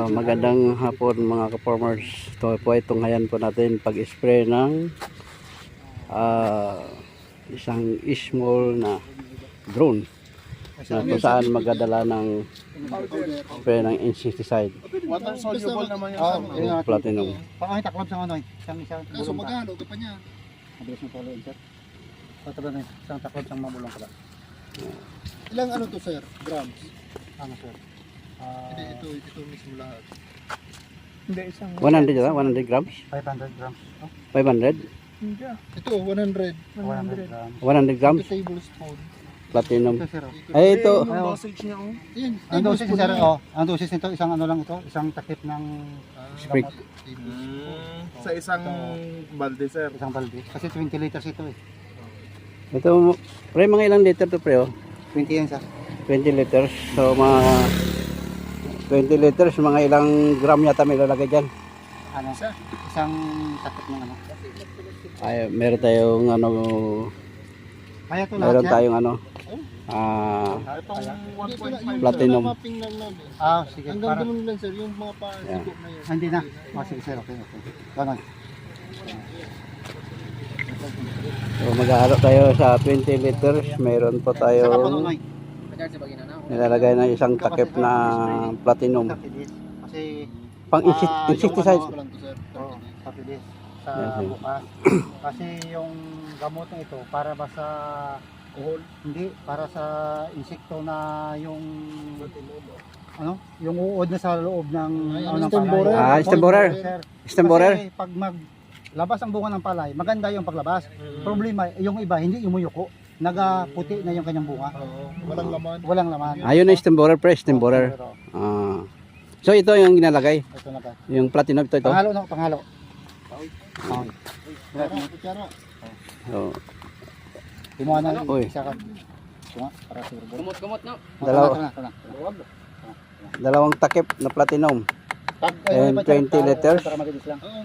Ah, magandang hapon mga ka-farmers. Ito po ay tunghayan po natin pag-spray ng ah, isang small na drone na kung saan magdadala ng spray ng insecticide Water soluble naman yung Oh, ano. yun nga. platinum. Pakakita taklob sa ano eh. Isang isang Kaso magkano ka pa niya? Mabilis mo tuloy, sir. Ito ba na isang taklob isang mabulong ka? Ilang ano to sir? Grams? Ano sir? Ah, Hindi, ito, ito mismo lahat. Hindi, isang 100 yun, 100 grams? 500 grams. Oh, 500? Ito, 100. 100 grams. 100 grams? Ito tablespoon. Platinum. Ito. Ay, ito. Ano? dosage niya oh. Yan, Ang oh, ang dosis nito isang ano lang ito, isang takip ng Ah, Sprig. tablespoon. Sa isang balde, sir. isang balde. Kasi 20 liters ito eh. Ito, pre, mga ilang liter to pre, oh? 20 yan sir. 20 liters. So, mga 20 liters, mga ilang gram yata may lalagay dyan. Ano? Isang takip ng ano. Ay, meron tayong ano, Kaya ito lahat meron yan. tayong ano, ah, Itong Ito na, 1.5 yung Platinum. Ah, sige. Hanggang Para, ganun lang sir, yung mga pasigop na yun. Ah, hindi na. Oh, sige sir, okay, okay. Ganon. so maghahalo tayo sa 20 liters. Meron po Saka pa tayong Noy. Nilalagay na isang takip na platinum. 30 days. Kasi Pang insecticide. Oo, 30 days sa bukas. Kasi yung gamot na ito para ba sa Uhol. hindi para sa insekto na yung ano, yung uod na sa loob ng ano, ano, ng stem palay. borer? Ah, stem borer. Stem borer? Pag mag labas ang bunga ng palay, maganda yung paglabas. Problema, yung iba hindi umuyuko. Nagaputi na yung kanyang bunga. Oo, walang laman. Walang laman. Ayun na stem borer pre, stem borer. Ah. So ito yung ginalagay, Ito na ka. yung platinum ito ito. Panghalo na, panghalo. Oh. Kutsara. So, Timuha na Uy. isa ka. Ito nga, para sure. Gumot-gumot na. Dalawa. Dalawang takip na platinum. Pag, And eh, 20 para- liters. Para mabilis lang. Oo.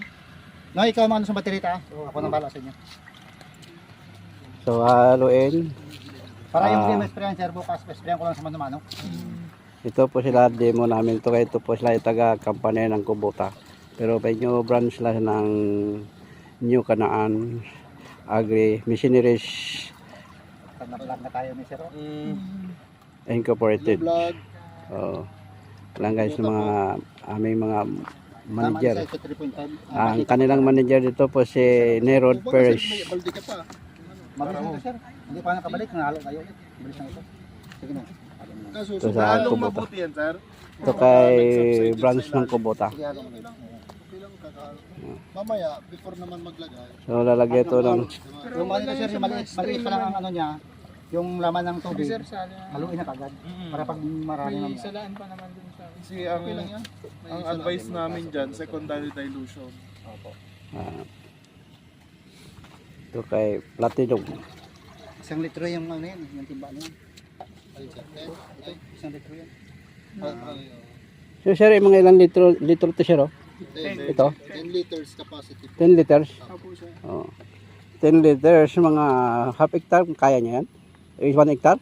No, ikaw man sa baterita. ah. Ako nang bala sa inyo. So haluin. Para yung Ah. game sprayan sir bukas, sprayan ko lang sa mano-mano. Ito po sila demo namin to ito po sila yung taga kampanya ng Kubota. Pero medyo branch sila ng New Canaan Agri Missionaries Pag na-vlog na tayo ni sir. oh. Incorporated. Vlog. Oo. lang guys ng mga aming mga manager. Tama, isa, ito 3.5. Ah, Ang kanilang manager dito po si Nerod Perez. Mabilis na ito sir. Hindi pa nakabalik, nangalo tayo ulit. Bilis na ito. Sige na. Kaso, so, sa Lalong Kubota. mabuti yan, sir. Ito kay branch ng Kubota. Mamaya, before naman maglagay. So lalagay ito ng Yung ito sir, yung maliit, maliit pa lang ang ano niya, yung laman ng tubig, haluin na kagad. Para pag marami naman. Kasi ang, Okay lang yan. May ang isa lang. advice namin dyan, secondary dilution. Opo. ah, ito kay Platinum. Isang litro yung ano yan, yung timba sir. Eh, okay. Isang litro yan. Ah, ay, So sir, yung mga ilang litro, litro to sir oh? Ten. Ito? 10 liters capacity. 10 liters. Apo siya. Oh. 10 liters, mga half hectare, kaya niya yan? Eh, 1 hectare?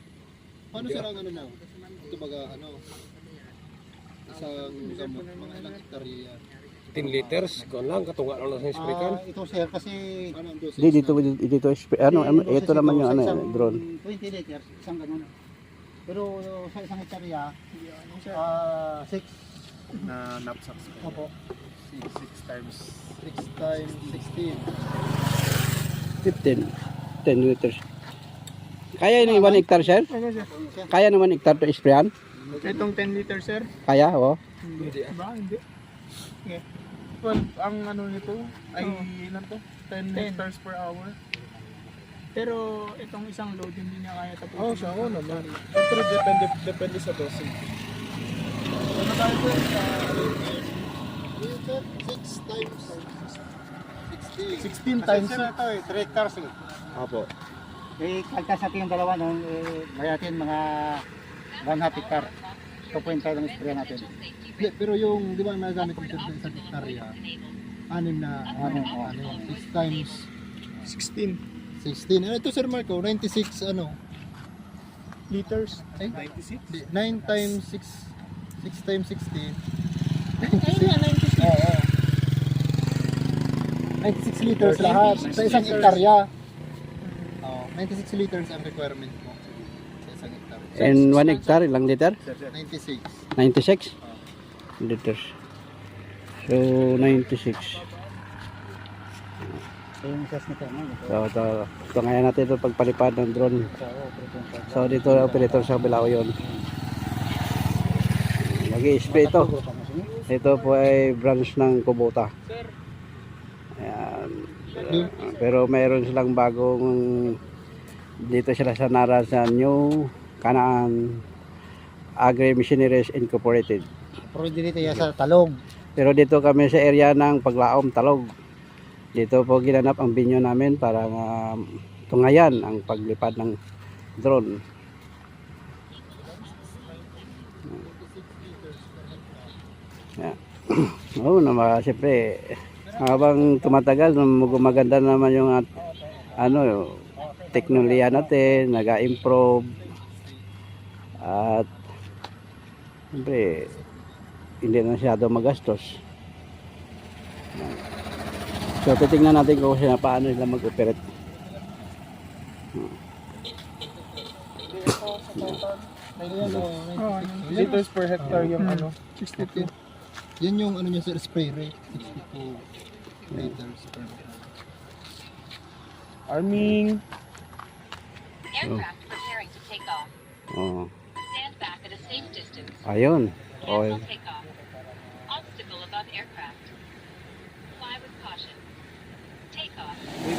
Paano sir ang ano mo? Ito baga ano? Isang, isang mga ilang hektarya. 10 liters, kung lang, katunga lang sa spray can. Ah, ito sir, kasi Ano ang dosage? Di, dito, dito, dito, ano, ano, ito naman yung ano, isang drone. 20 liters, isang ganun. Pero sa isang hektarya, ah 6, Na knapsacks. opo. 6 times. 6 times 16. 15. 10 liters. Kaya yun yung 1 hectare, sir? Kaya naman hectare to sprayan? Itong 10 liter, sir? Kaya, oh. Ba? Hindi. Okay. Well, ang ano nito ay ilan to? 10 liters per hour. Pero itong isang load hindi niya kaya tapusin. Oo, oh, siya ako naman. Pero depende, depende sa dosage. Ano tayo po sa Ayun sir, 6 times 16. 16 times? Sir, ito eh, 3 hectares eh. Opo. Eh, kaltas natin yung dalawa nun, eh, natin mga 1 half hectare. 2.5 ang spray natin. Hindi, pero yung, di ba nagamit mo sir sa isang hektarya? Anim na, ano, ano, 6 times 16 16. Ano ito sir Marco? 96 ano? liters. Ay, 96? 9 times 6 6 times 16 Ayun nga, 96. Oo. 96 liters lahat sa isang hektarya. Oh, 96 liters ang requirement mo sa isang hectare. And 1 hectare, ilang liter? 96. 96 liters. So, 96. So yung size nito. no? So, ito, ito ngayon natin ito pagpalipad ng drone. So, dito operator sa Bilao yun. Ito. grupo mo sino? Ito po ay branch ng Kubota. Ayan. Pero mayroon silang bagong dito sila sa Nara sa New Canaan Agri Machineries Incorporated. Pero dito yan sa talong. Pero dito kami sa area ng Paglaom, Talog. Dito po ginanap ang binyo namin para nga tungayan ang paglipad ng drone. Yeah. Oo naman, siyempre, habang tumatagal, gumaganda naman yung at, ano, teknolohiya natin, nag-improve. At, siyempre, hindi na masyado magastos. So titingnan natin kung sila paano nila mag-operate. Liters per hectare yung ano. 62. Yan yung ano niya sa spray rate, 62 liters per hectare. Arming. Aircraft preparing to take off. Oh. Stand back at a safe distance. Ayun. Oh, Cancel Off.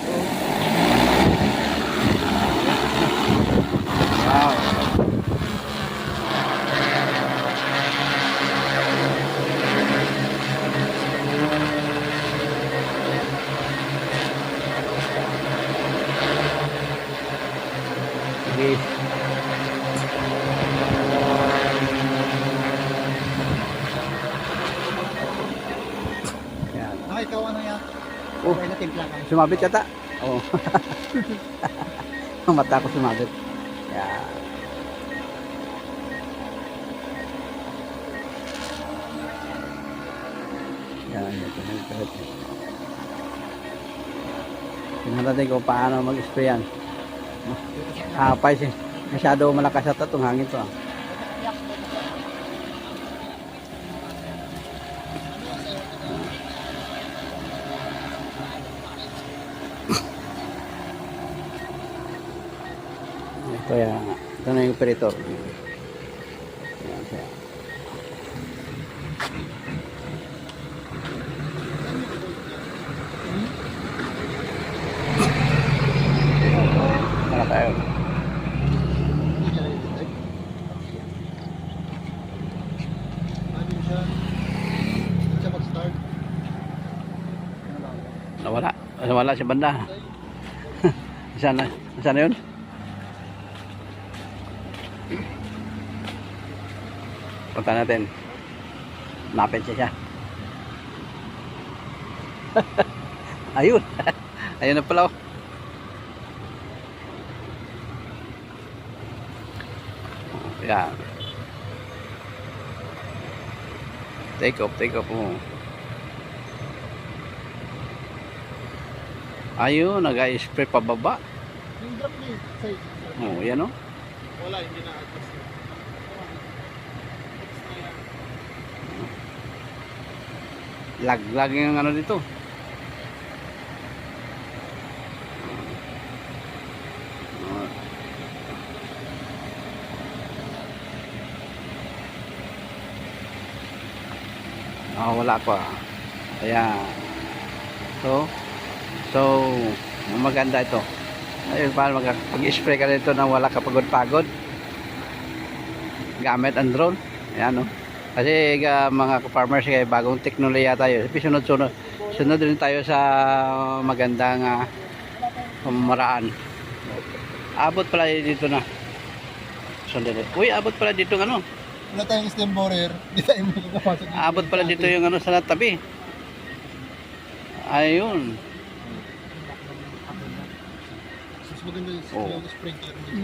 wow. Yan. Ah, ikaw ano yan? Oh. Okay na timpla ka. Sumabit yata? Oo. Ang mata ko sumabit. Yeah. Yan, ito, ito, kung paano mag-spray yan. Hapay siya. Masyado malakas at itong hangin to. ah. Ito yan. Ito na yung operator. Yan siya. Para tayo. Hindi niya na-detect. Ano siya? Hindi siya mag-start. Nawala. Nawala sa banda. Saan na? Saan na yun? Punta natin. Napin siya siya. Ayun. Ayun na pala. oh. Yan. Take off, take off. Oh. Ayun, nag-spray pababa. Yung drop Oh, yan oh. wala, hindi na-adjust. Lag-lag yung ano dito. Ah, wala pa. Ayan. So, so, maganda ito. Ayun, mag- mag-spray ka dito nang wala ka pagod-pagod. Gamit ang drone. Ayan, no? Kasi uh, mga farmers kaya bagong teknolohiya tayo. Sunod-sunod. Sunod rin tayo sa magandang uh. Abot pala dito na. Sandali. Uy, abot pala dito ng ano. Wala tayong stem borer, hindi tayo makakapasok. Abot pala dito yung ano sa tabi. Ayun. Mas maganda yung Oh. sprinkler dito.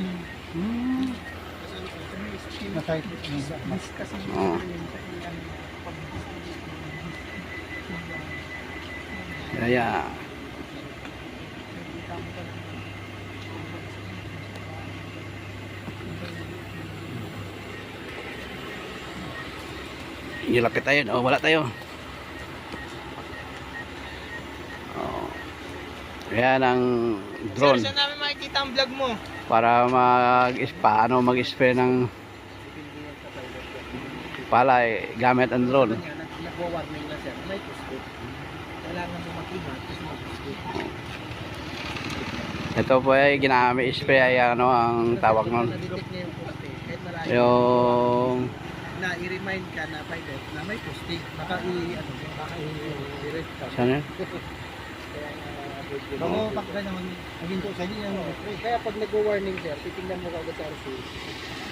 Hmm. Na kahit Mas kasi Oo. Kaya Nilapit tayo. Oh, wala tayo. Oh. Yan ang drone Sir, saan namin makikita ang vlog mo? para mag paano mag-spray ng palay gamit ang drone. Nagwa-warning na sir, may pusto. Kailangan mo mag-ingat kasi mag-pusto. Ito po ay ginamit spray ay ano ang tawag nun. Yung na i-remind ka na pilot na may puste. Baka i ano, baka i-direct ka. yun? Oo, baka naman maging to sa inyo yung. Kaya pag nagwa-warning sir, titingnan mo kagad sa RC.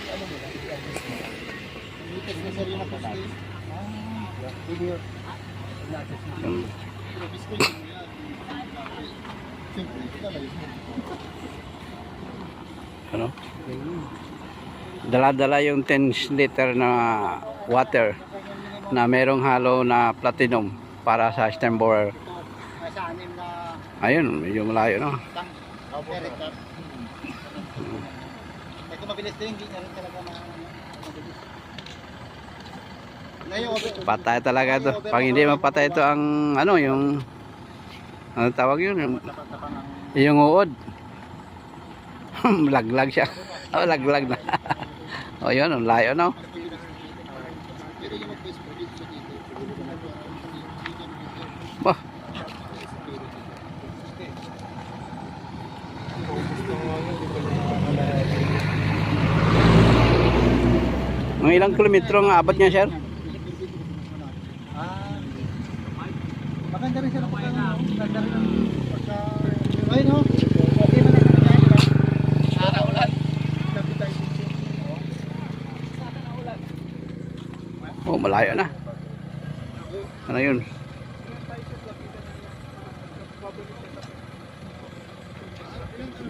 Ano mo lang, i-adjust mo. Ano? Dala-dala yung 10 liter na water na merong halo na platinum para sa stem borer. Ayun, medyo malayo no. up. Eh kung mabilis din, hindi na rin talaga ma- Patay talaga to. Pag hindi mapatay ito ang ano yung ano tawag yun? Yung, yung uod. laglag siya. Oh, laglag na. oh, yun, ang layo no. Bah, mga ilang kilometro ang abot niya, sir? Maganda rin sila pagka ano, maganda rin ang pagka... Ayun ho, okay na lang. Sana ulan. Lapit tayo dito. Oh, malayo na. Ano yun?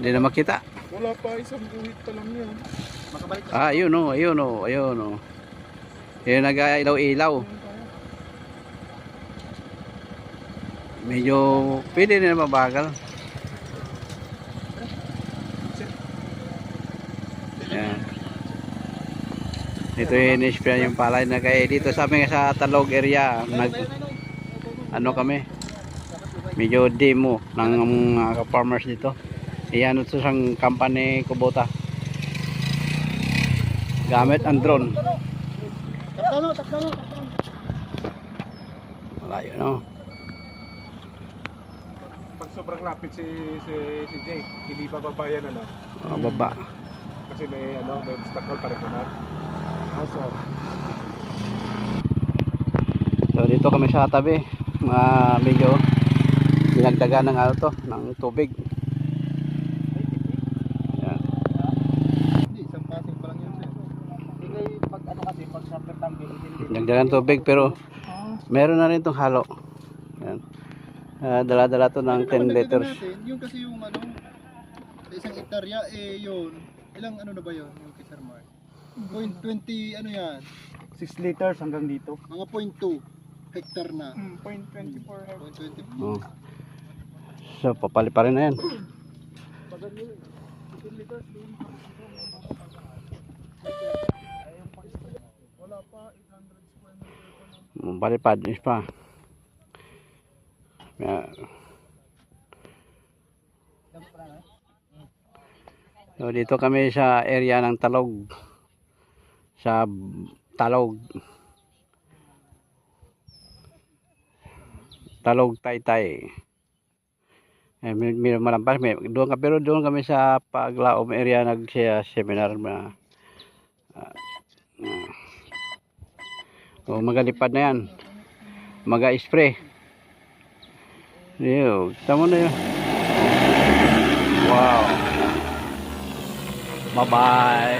Hindi na makita. Wala pa, isang guhit pa lang yan. Makabalik ka. Ah, ayun oh, ayun oh, ayun oh. Yung nag-ilaw-ilaw. Medyo pwede na mabagal. Yan. Ito yung in yung palay na kaya dito sa amin sa Talog area. Nag, ano kami? Medyo demo ng mga farmers dito. Iyan ito sa company Kubota. Gamit ang drone. Malayo no. Sobrang lapit si si si Jay, hindi bababayan ano Mga baba. kasi may ano may obstacle pa rin naman. Also, So dito kami sa tabi. Mga medyo dinagdagan ng ano to, ng tubig. Ano ng tubig pero meron na rin itong halo. Ah, dala-dala to ng 10 Ano naman dagdagan liters. natin? Yung kasi yung ano, sa isang hektarya, eh yun. Ilang ano na ba yun, yung kay Sir Mark? Point 20, ano yan? 6 liters hanggang dito. Mga point 2 hektar na. Hmm, point 24 hectares. Point 20. Oh. So papali pa rin na yan. Palipad is pa. Yan. So dito kami sa area ng Talog. Sa Talog. Talog Taytay. Eh, may, may malampas, may, doon pero doon kami sa Paglaom area nag seminar na ah, ah. oh, magalipad na yan. Maga-spray. Yo, tamo na yun. Wow. Bye-bye.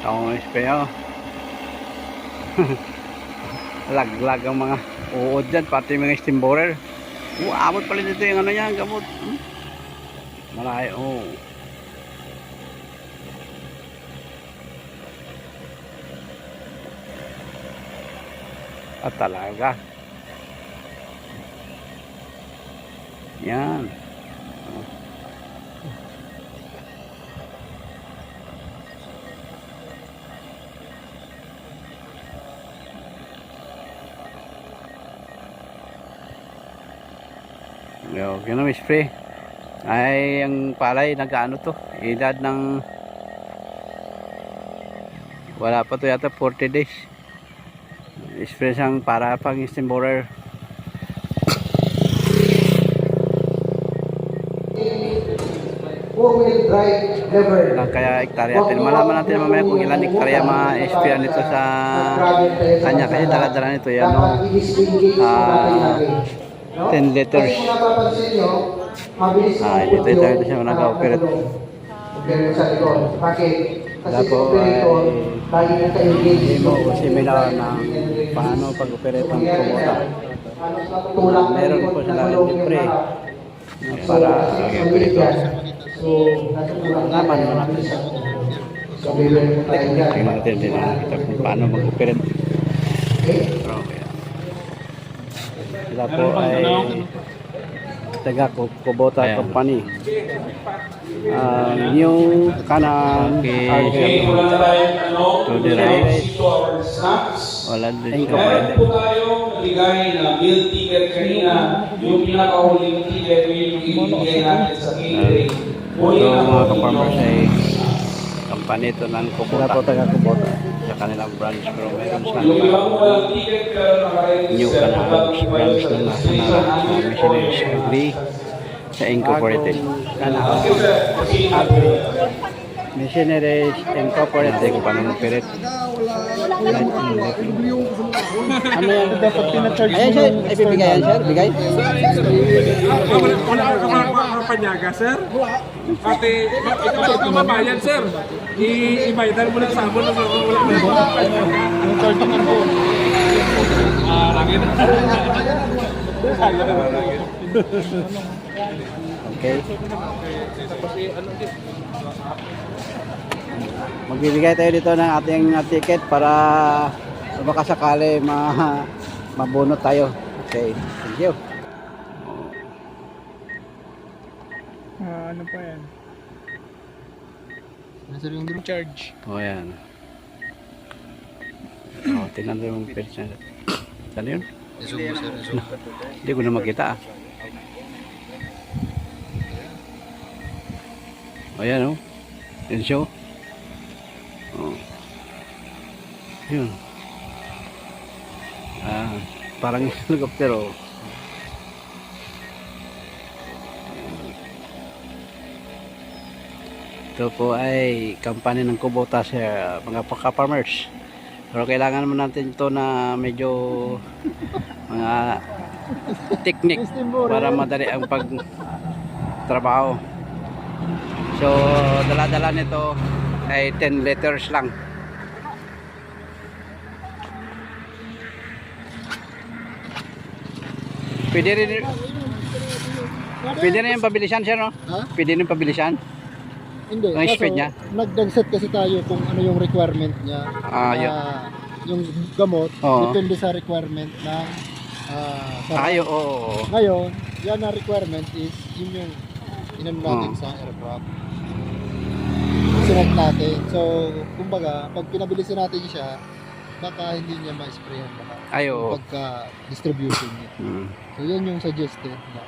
Ako ng spray oh. Lag-lag ang mga uod dyan, pati mga steam borer. Oh, abot pala dito yung ano yan, gamot. Hmm? Malayo, oh. At talaga. Yan. Yo, ganun spray. Ay, ang palay, nag-ano to, edad ng wala pa to yata 40 days. Spray siyang para pang steam borer. Ilang kaya hektarya natin. Malaman natin mamaya kung ilan hektarya ma-sprayan nito sa kanya. Kasi dala-dala nito yan. No? Ah, 10 liters. Kung napapansin nyo, mabilis Ah, ang dito yung tayo siya nag-operate. Ganun sa likod. Bakit? Kasi Dapo sa operator, lagi na ka-engage. hindi mo similar ng paano pag-operate ng kumota. Na Meron po sila yung harap. Para kasi yan. So, na. Naman mo natin. So, bibili mo tayo dyan. Tingnan natin din kung paano mag-operate. Okay? Pero, yan. Sila po ay taga Kubota Company. Uh, new kanan Okay, ano, To the right. Wala din Meron siya. po tayo naligay na meal ticket kanina. Yung pinakahuling ticket, yun yung ibigay natin sa catering. Ito mga kaparmers ay company ito ng Kubota. Sila po taga Kubota. Sa kanilang branch pero meron nakaregister. new kayo branch sa registration national missionaries agree sa Incorporated. Na po. Missionaries Incorporated kung paano mag-operate. Ano yan? Dapat pinacharge Ayan sir, ay bibigay yan sir, bigay. Wala ka mga panyaga, sir. Pati, ikaw ka mabayan, sir. I-ibaydan mo ng sabon ng mga wala na mga panyaga. yung charging ang phone. Ah, langit. Okay. Magbibigay tayo dito ng ating ticket para baka sakali ma mabunot tayo. Okay, thank you. Ah, ano pa yan? Nasa yung. Charge. O yan. O, tingnan mo yung page na. Saan yun? Zoom. Hindi ko na makita ah. O yan o. Yan siya o. O. Yun. Ah, parang helicopter o. Ito po ay kampanya ng Kubota sa mga paka-farmers. Pero kailangan naman natin ito na medyo mga technique para madali ang pagtrabaho. So, dala-dala nito ay 10 liters lang. Pwede rin Pwede rin yung pabilisan sir, no? Ha? Pwede rin yung pabilisan. Hindi. Ang kaso, speed niya? Nag-set kasi tayo kung ano yung requirement niya. Ah, yun. Yung gamot, Oo. depende sa requirement ng ah, sa- Ayo, oo. oo. Ngayon, yan na requirement is yun yung inano natin Oo. sa aircraft. Sinet natin. So, kumbaga, pag pinabilisan natin siya, baka hindi niya ma-sprayan baka Ay, oo. pagka distribution niya. Hmm. So, yan yung suggested na.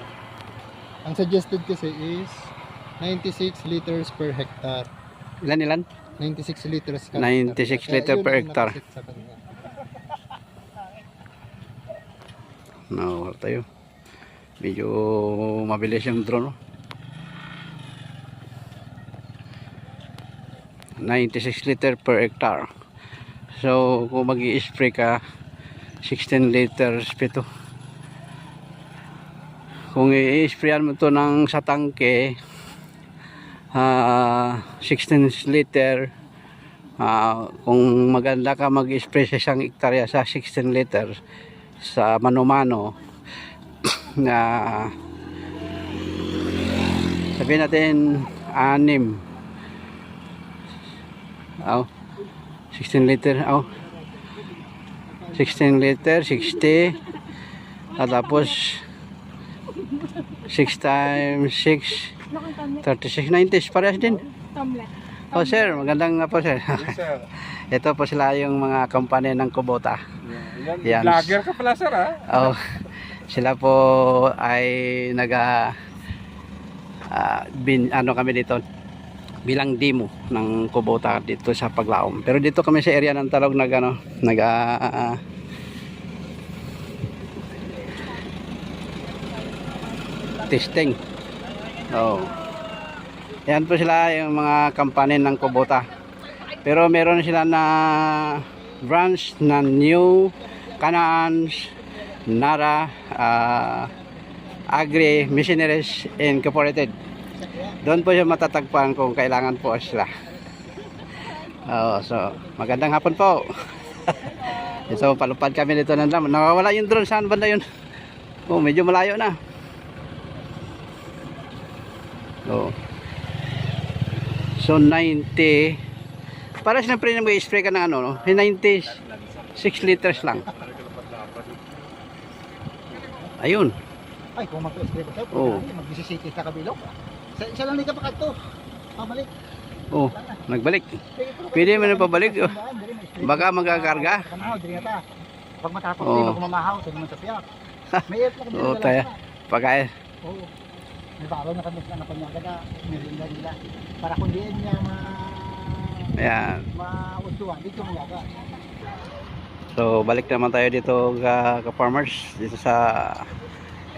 Ang suggested kasi is 96 liters per hectare. Ilan ilan? 96 liters per 96 hectare. liter yun per ang hectare. nakaset sa kanya. Tayo. Medyo mabilis yung drone. no? 96 liter per hectare. So, kung mag spray ka, 16 liters pito. Kung i-sprayan mo to ng sa tangke, ah 16 liter, ah, kung maganda ka mag-spray sa isang hektarya sa 16 liters, sa mano-mano na sabihin natin anim aw 16 liter aw 16 liter 60 at tapos 6 times 6 36 90 parehas din. Oh sir magandang po sir. Ito po sila yung mga company ng Kubota. Yan. Vlogger ka pala, sir, ha? Oh, sila po ay naga ah, bin ano kami dito bilang demo ng Kubota dito sa Paglaom. Pero dito kami sa area ng Talog nag ano, nag ah, testing. Oh. Yan po sila yung mga company ng Kubota. Pero meron sila na branch na New Canaan Nara ah, Agri Missionaries Incorporated. Doon po siya matatagpuan kung kailangan po sila. Oh, so magandang hapon po. Ito palupad kami dito ng dam. Nawawala yung drone saan banda yun? Oh, medyo malayo na. Oh. So 90 para siyempre na may spray ka ng ano, no? 96 liters lang. Ayun. Ay, kung mag-spray ko sa'yo, Oo. mag-bisisiti ka kabilog. Sa isa lang ka pa kadto. Pabalik. Oh, nagbalik. Pwede mo na pabalik. Oh. Baka ta. Pag matapos oh. mamahaw sa naman sa piyak. May din Oo, sa tayo. Pagkain. Oo. May baro na kami na panyaga na merinda nila. Para kung diin niya ma Ayan. mauntuan dito mo yaga. So, balik naman tayo dito ka, ka farmers dito sa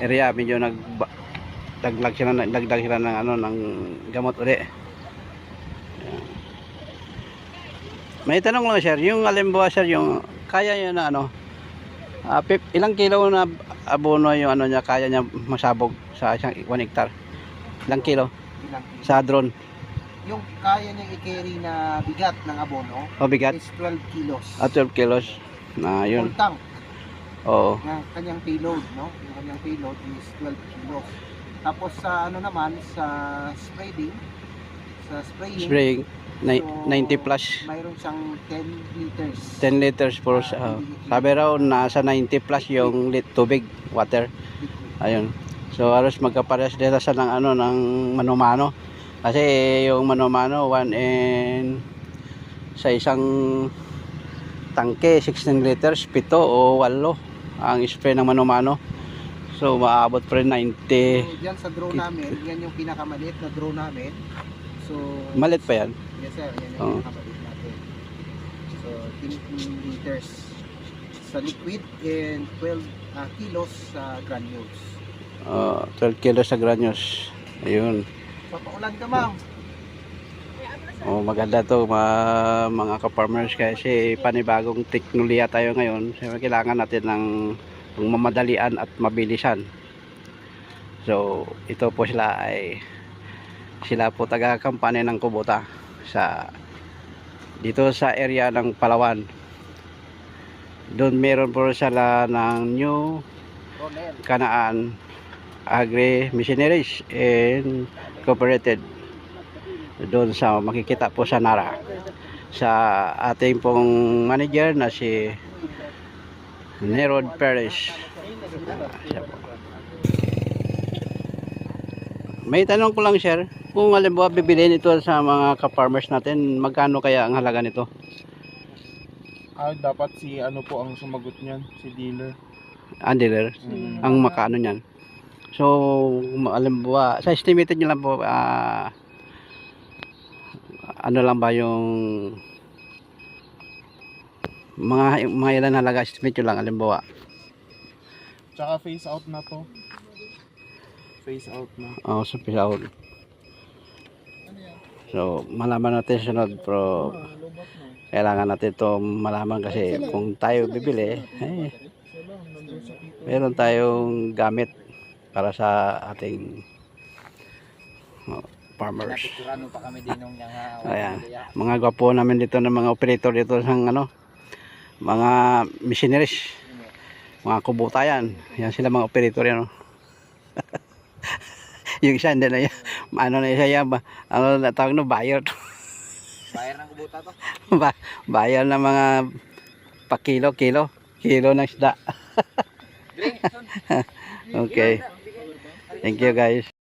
area medyo nag dagdag sila dagdag sila ng ano ng gamot uli. May tanong lang sir, yung alimbawa sir yung kaya niya na ano ah, pip, ilang kilo na abono yung ano niya kaya niya masabog sa isang 1 hectare? Ilang kilo sa drone? yung kaya niya i-carry na bigat ng abono O bigat? is 12 kilos. At 12 kilos. Na yun. Full tank Oo. ng kanyang payload, no? Yung kanyang payload is 12 kilos. Tapos sa ano naman sa spreading sa spraying. Spraying ni- So, 90 plus. mayroon siyang 10 liters. 10 liters per uh, sabi raw nasa 90 plus yung lit tubig water. Ayun. So halos magkapares dito sa ng ano ng mano-mano. Kasi yung mano-mano 1 and sa isang tangke 16 liters 7 o 8 ang spray ng mano-mano so maabot pa rin 90 So, diyan sa drone namin, yan yung pinakamaliit na drone namin. So, malit pa yan yes sir, yan yung Oo. pinakamaliit natin. So, 10 liters sa liquid and 12 ah, kilos sa granules. uh, 12 kilos sa granules ayun Papaulan ka ma'am. Oh, maganda to ma- mga ka-farmers kasi panibagong teknolohiya tayo ngayon. Siyempre kailangan natin ng mamadalian at mabilisan. So, ito po sila ay sila po taga-kampanya ng Kubota sa dito sa area ng Palawan. Doon meron po sila ng New. Kanaan Agri Missionaries and Cooperated doon sa makikita po sa Nara sa ating pong manager na si Nerod Siya po. may tanong ko lang sir kung halimbawa bibiliin ito sa mga ka-farmers natin magkano kaya ang halaga nito Ah, dapat si ano po ang sumagot niyan, si dealer. ang dealer Mm. ang makaano niyan so halimbawa sa estimated nyo lang po ah, ano lang ba yung mga mga ilan halaga estimate nyo lang halimbawa Tsaka face out na to. Face out na. oh, sa pisaon so malaman natin sunod pero kailangan natin to malaman kasi kung tayo bibili eh, meron tayong gamit para sa ating oh, farmers Ayan. Mga gwapo namin dito ng mga operator dito ng ano, mga missionaries. Mga kubuta yan. Yan sila mga operator yan. Oh. yung isa hindi na yan. Ano na siya yan. ba- Ano na tawag no? Buyer. Bayar ng kubuta to. ba buyer ng mga pakilo, kilo. Kilo ng isda. okay. Thank you guys.